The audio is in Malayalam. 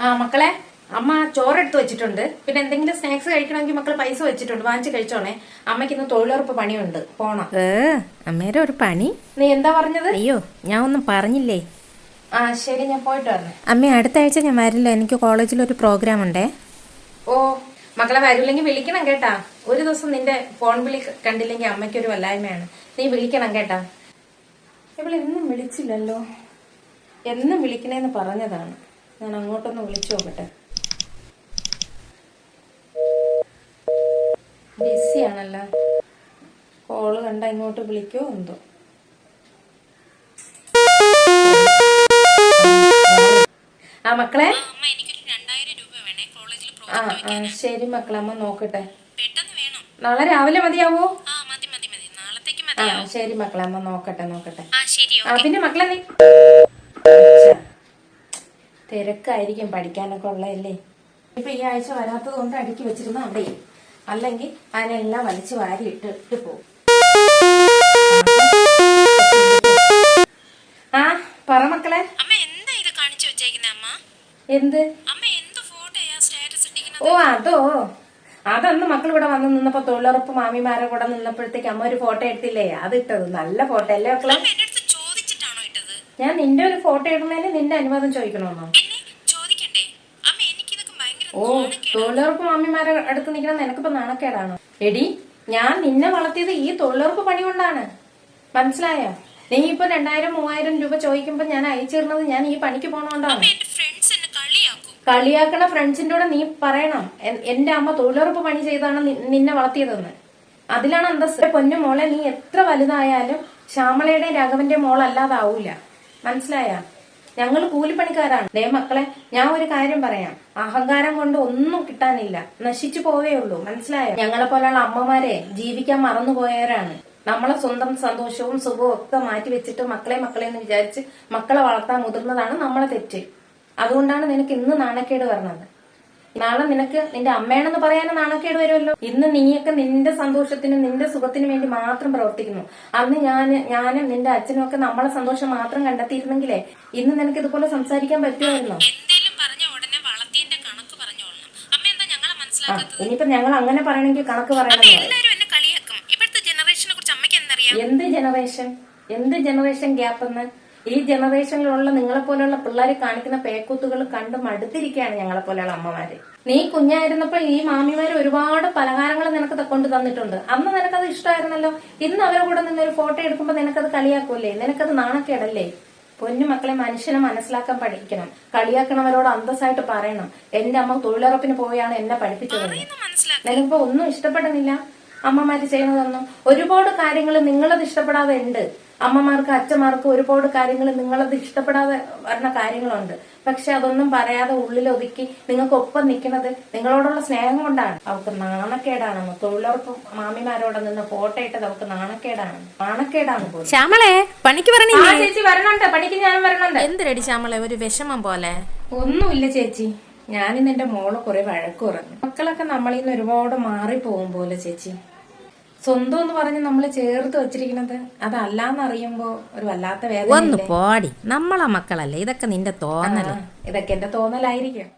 ആ മക്കളെ അമ്മ ചോറെടുത്ത് വെച്ചിട്ടുണ്ട്. പിന്നെ എന്തെങ്കിലും സ്നാക്സ് കഴിക്കണമെങ്കിൽ മക്കൾ പൈസ വെച്ചിട്ടുണ്ട്. വാങ്ങിച്ച് കഴിച്ചോണേ. അമ്മയ്ക്ക് ഇന്ന് തൊഴിലുറപ്പ് പണിയുണ്ട്. പോണം. അമ്മേരെ ഒരു പണി? നീ എന്താ പറഞ്ഞത്? അയ്യോ ഞാൻ ഒന്നും പറഞ്ഞില്ലേ? ആ ശരി ഞാൻ പോയിട്ട് വരണേ. അമ്മ അടുത്ത ആഴ്ച ഞാൻ വരില്ല. എനിക്ക് കോളേജിൽ ഒരു പ്രോഗ്രാം ഉണ്ടേ. ഓ മക്കളെ വരില്ലെങ്കിൽ വിളിക്കണം കേട്ടാ. ഒരു ദിവസം നിന്റെ ഫോൺ വിളി കണ്ടില്ലെങ്കിൽ അമ്മയ്ക്ക് ഒരു വല്ലായ്മയാണ്. നീ വിളിക്കണം കേട്ടാ. ഇവളെന്നും വിളിച്ചില്ലല്ലോ. എന്നും വിളിക്കണേന്ന് പറഞ്ഞതാണ്. ഞാൻ അങ്ങോട്ടൊന്ന് വിളിച്ചു നോക്കട്ടെ. ബിസി ആണല്ലോ കോൾ കണ്ട ഇങ്ങോട്ട് വിളിക്കോ എന്തോ. ആ മക്കളെ? ആ ശരി മക്കളെ അമ്മ നോക്കട്ടെ. നാളെ രാവിലെ മതിയാവോ? ആ ശരി മക്കളെ അമ്മ നോക്കട്ടെ നോക്കട്ടെ. ആ പിന്നെ മക്കളെ നീ തിരക്കായിരിക്കും പഠിക്കാനൊക്കെ ഉള്ളതല്ലേ? ഇപ്പൊ ഈ ആഴ്ച വരാത്തത് കൊണ്ട് അടുക്കി വെച്ചിരുന്ന അവിടെ. അല്ലെങ്കിൽ അതിനെല്ലാം വലിച്ചു വാരി ഇട്ട് ഇട്ട് പോകും. ആ പറ മക്കളെ. എന്താ ഓ അതോ. അതന്ന് മക്കൾ ഇവിടെ വന്ന് നിന്നപ്പോ തൊഴിലുറപ്പ് മാമിമാരെ കൂടെ നിന്നപ്പോഴത്തേക്ക് അമ്മ ഒരു ഫോട്ടോ എടുത്തില്ലേ? അത് ഇട്ടത്. നല്ല ഫോട്ടോ അല്ലേ മക്കളെ അമ്മ എന്റെ അടുത്ത് ചോദിച്ചിട്ടാണോ ഇട്ടത് ഞാൻ നിന്റെ ഒരു ഫോട്ടോ ഇടുന്നതിന് നിന്റെ അനുവാദം ചോദിക്കണമെന്നോ ഓ തൊഴിലുറപ്പ് മാമിമാരെ അടുത്ത് നിൽക്കണം നിനക്കിപ്പോ നാണക്കേടാണോ? എടി ഞാൻ നിന്നെ വളർത്തിയത് ഈ തൊഴിലുറപ്പ് പണി കൊണ്ടാണ്. മനസ്സിലായോ? നീ ഇപ്പൊ രണ്ടായിരം മൂവായിരം രൂപ ചോദിക്കുമ്പോ ഞാൻ അയച്ചിരുന്നത് ഞാൻ ഈ പണിക്ക് പോണോണ്ടാണ്. കളിയാക്കണ ഫ്രണ്ട്സിന്റെ കൂടെ നീ പറയണം. എന്റെ അമ്മ തൊഴിലുറപ്പ് പണി ചെയ്താണ് നിന്നെ വളർത്തിയതെന്ന്. അതിലാണ് അന്തസ് പൊന്നു മോളെ നീ എത്ര വലുതായാലും ശ്യാമളയുടെ രാഘവന്റെ മോളല്ലാതാവൂല. മനസ്സിലായ? ഞങ്ങൾ കൂലിപ്പണിക്കാരാണ്. ദേ മക്കളെ ഞാൻ ഒരു കാര്യം പറയാം. അഹങ്കാരം കൊണ്ട് ഒന്നും കിട്ടാനില്ല. നശിച്ചു പോവേ ഉള്ളൂ. മനസ്സിലായോ? ഞങ്ങളെ പോലെയുള്ള അമ്മമാരെ ജീവിക്കാൻ മറന്നുപോയവരാണ് നമ്മളെ സ്വന്തം സന്തോഷവും സുഖവും ഒക്കെ മാറ്റി വെച്ചിട്ട് മക്കളെ മക്കളെ എന്ന് വിചാരിച്ച് മക്കളെ വളർത്താൻ മുതിർന്നതാണ് നമ്മളെ തെറ്റ്. അതുകൊണ്ടാണ് നിനക്ക് ഇന്ന് നാണക്കേട് വരണത്. നാളെ നിനക്ക് നിന്റെ അമ്മയാണെന്ന് പറയാനും നാണക്കേട് വരുമല്ലോ. ഇന്ന് നീയൊക്കെ നിന്റെ സന്തോഷത്തിനും നിന്റെ സുഖത്തിനും വേണ്ടി മാത്രം പ്രവർത്തിക്കുന്നു. അന്ന് ഞാൻ ഞാനും നിന്റെ അച്ഛനും ഒക്കെ നമ്മളെ സന്തോഷം മാത്രം കണ്ടെത്തിയിരുന്നെങ്കിലേ ഇന്ന് നിനക്ക് ഇതുപോലെ സംസാരിക്കാൻ പറ്റുമായിരുന്നോ? ഇനിയിപ്പോ ഞങ്ങൾ അങ്ങനെ പറയണെങ്കിൽ കണക്ക് പറയണം എന്ത് ജനറേഷൻ എന്ത് ജനറേഷൻ ഗ്യാപ്പ് എന്ന്? ഈ ജനറേഷനിലുള്ള നിങ്ങളെ പോലെയുള്ള പിള്ളേർ കാണിക്കുന്ന പേക്കൂത്തുകൾ കണ്ട് മടുത്തിരിക്കുകയാണ് ഞങ്ങളെ പോലെയുള്ള അമ്മമാര്. നീ കുഞ്ഞായിരുന്നപ്പോൾ ഈ മാമിമാർ ഒരുപാട് പലഹാരങ്ങൾ നിനക്ക് കൊണ്ട് തന്നിട്ടുണ്ട്. അന്ന് നിനക്കത് ഇഷ്ടമായിരുന്നല്ലോ ഇന്ന് അവരെ കൂടെ നിന്ന് ഒരു ഫോട്ടോ എടുക്കുമ്പോൾ നിനക്കത് കളിയാക്കൂലേ നിനക്കത് നാണക്കേടല്ലേ? പൊന്നു മക്കളെ മനുഷ്യനെ മനസ്സിലാക്കാൻ പഠിക്കണം. കളിയാക്കണവരോട് അന്തസ്സായിട്ട് പറയണം. എന്റെ അമ്മ തൊഴിലുറപ്പിന് പോയാണ് എന്നെ പഠിപ്പിച്ചത്. നിനക്കിപ്പോ ഒന്നും ഇഷ്ടപ്പെടുന്നില്ല? അമ്മമാര് ചെയ്യുന്നതൊന്നും? ഒരുപാട് കാര്യങ്ങൾ നിങ്ങളത് ഇഷ്ടപ്പെടാതെ ഉണ്ട്. അമ്മമാർക്ക് അച്ഛന്മാർക്ക് ഒരുപാട് കാര്യങ്ങൾ നിങ്ങളത് ഇഷ്ടപ്പെടാതെ വരുന്ന കാര്യങ്ങളുണ്ട്. പക്ഷെ അതൊന്നും പറയാതെ ഉള്ളിൽ ഒതുക്കി നിങ്ങൾക്ക് ഒപ്പം നിൽക്കുന്നത് നിങ്ങളോടുള്ള സ്നേഹം കൊണ്ടാണ്. അവർക്ക് നാണക്കേടാണെന്ന് തൊഴിലുറപ്പ് മാമിമാരോടെ നിന്ന് ഫോട്ടോ ഇട്ടത് അവർക്ക് നാണക്കേടാണ്. നാണക്കേടാണ് ശ്യാമളെ പണിക്ക് ചേച്ചി വരണുണ്ട്. പണിക്ക് ഞാൻ വരണുണ്ട്. എന്തിനടി ശ്യാമളെ ഒരു വിഷമം പോലെ? ഒന്നുമില്ല ചേച്ചി. ഞാനിന്ന് എന്റെ മോൾ കുറെ വഴക്ക് പറഞ്ഞു. മക്കളൊക്കെ നമ്മളിന്ന് ഒരുപാട് മാറി പോകും പോലെ ചേച്ചി. സ്വന്തം എന്ന് പറഞ്ഞ് നമ്മൾ ചേർത്ത് വെച്ചിരിക്കുന്നത് അതല്ലാന്നറിയുമ്പോ ഒരു വല്ലാത്ത വേദന ഒന്ന് പോടി. നമ്മളെ മക്കളല്ലേ? ഇതൊക്കെ നിന്റെ തോന്നൽ. ഇതൊക്കെ എന്റെ തോന്നലായിരിക്കും.